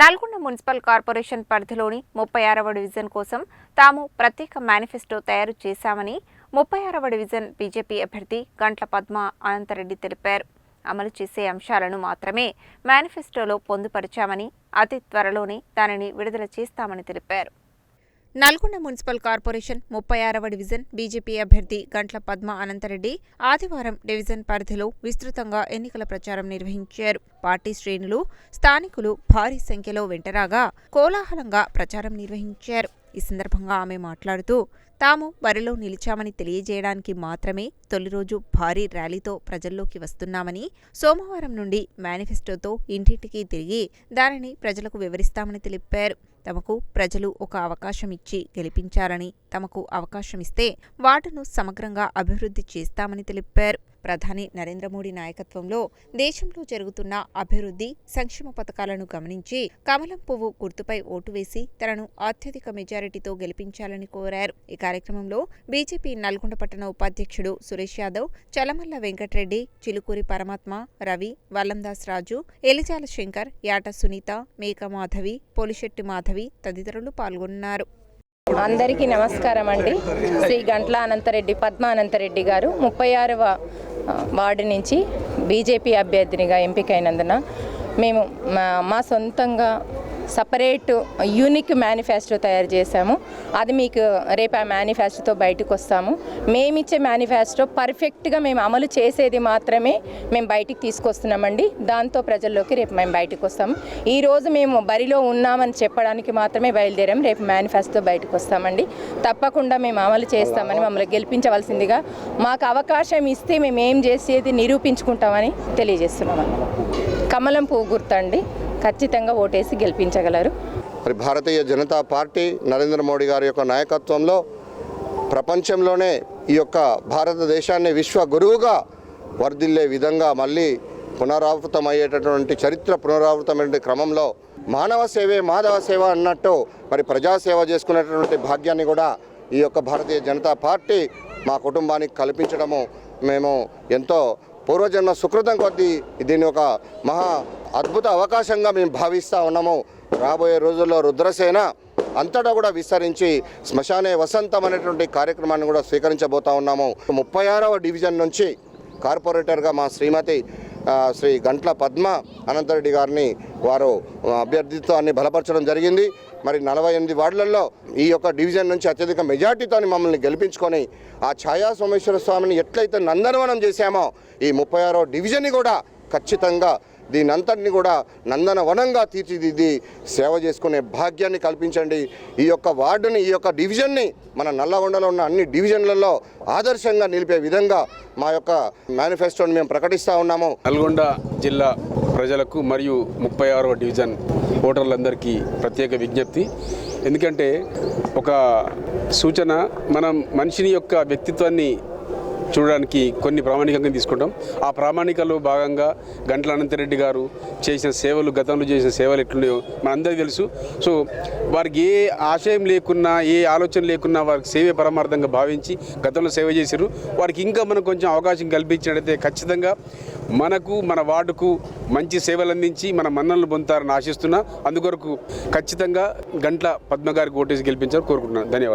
Nalgonda municipal corporation పరిధిలోని ముప్పై ఆరవ డివిజన్ కోసం తాము ప్రత్యేక మేనిఫెస్టో తయారు చేశామని ముప్పై ఆరవ డివిజన్ బీజేపీ అభ్యర్థి గంట్ల పద్మ అనంతరెడ్డి తెలిపారు. అమలు చేసే అంశాలను మాత్రమే మేనిఫెస్టోలో పొందుపరిచామని అతి త్వరలోనే దానిని విడుదల చేస్తామని తెలిపారు. నల్గొండ మున్సిపల్ కార్పొరేషన్ ముప్పై ఆరవ డివిజన్ బీజేపీ అభ్యర్థి గంట్ల పద్మ అనంతరెడ్డి ఆదివారం డివిజన్ పరిధిలో విస్తృతంగా ఎన్నికల ప్రచారం నిర్వహించారు. పార్టీ శ్రేణులు స్థానికులు భారీ సంఖ్యలో వెంటరాగా కోలాహలంగా ప్రచారం నిర్వహించారు. ఈ సందర్భంగా ఆమె మాట్లాడుతూ తాము బరిలో నిలిచామని తెలియజేయడానికి మాత్రమే తొలి రోజు భారీ ర్యాలీతో ప్రజల్లోకి వస్తున్నామని సోమవారం నుండి మేనిఫెస్టోతో ఇంటింటికి తిరిగి దానిని ప్రజలకు వివరిస్తామని తెలిపారు. తమకు ప్రజలు ఒక అవకాశం ఇచ్చి గెలిపించారని తమకు అవకాశం ఇస్తే సమగ్రంగా అభివృద్ధి చేస్తామని తెలిపారు. ప్రధాని నరేంద్ర మోడీ నాయకత్వంలో దేశంలో జరుగుతున్న అభివృద్ధి సంక్షేమ పథకాలను గమనించి కమలం పువ్వు గుర్తుపై ఓటు వేసి తనను అత్యధిక మెజారిటీతో గెలిపించాలని కోరారు. ఈ కార్యక్రమంలో బీజేపీ నల్గొండ పట్టణ ఉపాధ్యక్షుడు సురేష్ యాదవ్ చలమల్ల వెంకటరెడ్డి చిలుకూరి పరమాత్మ రవి వల్లందాస్ రాజు ఎలిజాల శంకర్ యాట సునీత మేక మాధవి పోలిశెట్టి మాధవి తదితరులు పాల్గొన్నారు. అందరికీ నమస్కారం అండి. శ్రీ గంట్ల అనంతరెడ్డి పద్మ అనంతరెడ్డి గారు ముప్పై ఆరవ వార్డు నుంచి బీజేపీ అభ్యర్థినిగా ఎంపికైనందున మేము మా- మా సొంతంగా సపరేట్ యూనిక్ మేనిఫెస్టో తయారు చేశాము. అది మీకు రేపు ఆ మేనిఫెస్టోతో బయటకు వస్తాము. మేమిచ్చే మేనిఫెస్టో పర్ఫెక్ట్గా మేము అమలు చేసేది మాత్రమే మేము బయటికి తీసుకొస్తున్నామండి. దాంతో ప్రజల్లోకి రేపు మేము బయటకు వస్తాము. ఈరోజు మేము బరిలో ఉన్నామని చెప్పడానికి మాత్రమే బయలుదేరాము. రేపు మేనిఫెస్టో బయటకు వస్తామండి. తప్పకుండా మేము అమలు చేస్తామని మమ్మల్ని గెలిపించవలసిందిగా మాకు అవకాశం ఇస్తే మేము ఏం చేసేది నిరూపించుకుంటామని తెలియజేస్తున్నామని కమలం పువ్వు గుర్తండి. ఖచ్చితంగా ఓటేసి గెలిపించగలరు. మరి భారతీయ జనతా పార్టీ నరేంద్ర మోడీ గారి యొక్క నాయకత్వంలో ప్రపంచంలోనే ఈ యొక్క భారతదేశాన్ని విశ్వ గురువుగా వర్ధిల్లే విధంగా మళ్ళీ పునరావృతమయ్యేటటువంటి చరిత్ర పునరావృతమైన క్రమంలో మానవ సేవే మాధవ సేవ అన్నట్టు మరి ప్రజాసేవ చేసుకునేటటువంటి భాగ్యాన్ని కూడా ఈ యొక్క భారతీయ జనతా పార్టీ మా కుటుంబానికి కల్పించడము మేము ఎంతో పూర్వజన్మ సుకృతం కొద్దీ దీన్ని ఒక మహా అద్భుత అవకాశంగా మేము భావిస్తూ ఉన్నాము. రాబోయే రోజుల్లో రుద్రసేన అంతటా కూడా విస్తరించి శ్మశానే వసంతం అనేటువంటి కార్యక్రమాన్ని కూడా స్వీకరించబోతా ఉన్నాము. ముప్పై ఆరవ డివిజన్ నుంచి కార్పొరేటర్గా మా శ్రీమతి శ్రీ గంట్ల పద్మ అనంతరెడ్డి గారిని వారు అభ్యర్థిత్వాన్ని బలపరచడం జరిగింది. మరి నలభై ఎనిమిది వార్డులలో ఈ యొక్క డివిజన్ నుంచి అత్యధిక మెజార్టీతో మమ్మల్ని గెలిపించుకొని ఆ ఛాయా సోమేశ్వర స్వామిని ఎట్లయితే నందనవనం చేశామో ఈ ముప్పై ఆరో డివిజన్ని కూడా ఖచ్చితంగా దీని అంతటిని కూడా నందనవనంగా తీర్చిదిద్ది సేవ చేసుకునే భాగ్యాన్ని కల్పించండి. ఈ యొక్క వార్డుని ఈ యొక్క డివిజన్ని మన నల్లగొండలో ఉన్న అన్ని డివిజన్లలో ఆదర్శంగా నిలిపే విధంగా మా యొక్క మేనిఫెస్టోని మేము ప్రకటిస్తూ ఉన్నాము. నల్గొండ జిల్లా ప్రజలకు మరియు ముప్పై ఆరవ డివిజన్ ఓటర్లందరికీ ప్రత్యేక విజ్ఞప్తి. ఎందుకంటే ఒక సూచన మనం మనిషిని యొక్క వ్యక్తిత్వాన్ని చూడడానికి కొన్ని ప్రామాణికంగా తీసుకుంటాం. ఆ ప్రామాణికలో భాగంగా గంటల అనంతరెడ్డి గారు చేసిన సేవలు గతంలో చేసిన సేవలు ఎట్లున్నాయో మనందరికీ తెలుసు. సో వారికి ఏ ఆశయం లేకున్నా ఏ ఆలోచన లేకున్నా వారికి సేవే పరమార్థంగా భావించి గతంలో సేవ చేశారు. వారికి ఇంకా మనం కొంచెం అవకాశం కల్పించినట్టయితే ఖచ్చితంగా మనకు మన వార్డుకు మంచి సేవలు అందించి మన మన్నలను పొందుతారని ఆశిస్తున్నా. అందుకొరకు ఖచ్చితంగా గంట్ల పద్మ గారికి ఓటేసి గెలిపించాలని కోరుకుంటున్నాను. ధన్యవాదాలు.